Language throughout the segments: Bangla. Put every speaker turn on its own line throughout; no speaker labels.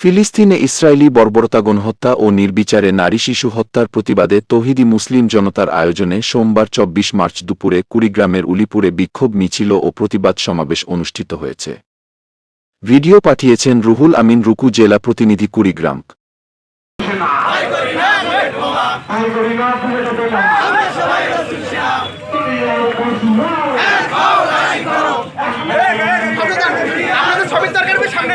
ফিলিস্তিনে ইসরায়েলি বর্বরতা, গণহত্যা ও নির্বিচারে নারী শিশু হত্যার প্রতিবাদে তহিদি মুসলিম জনতার আয়োজনে সোমবার চব্বিশ মার্চ দুপুরে কুড়িগ্রামের উলিপুরে বিক্ষোভ, মিছিল ও প্রতিবাদ সমাবেশ অনুষ্ঠিত হয়েছে। ভিডিও পাঠিয়েছেন রুহুল আমিন, রুকু জেলা প্রতিনিধি কুড়িগ্রাম।
সামনে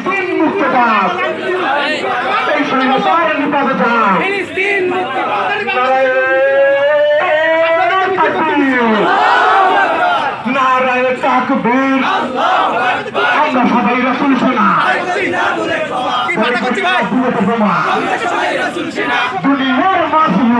আকবর আমরা সবাই রসুল সেনা দুনিয়ার মাসুল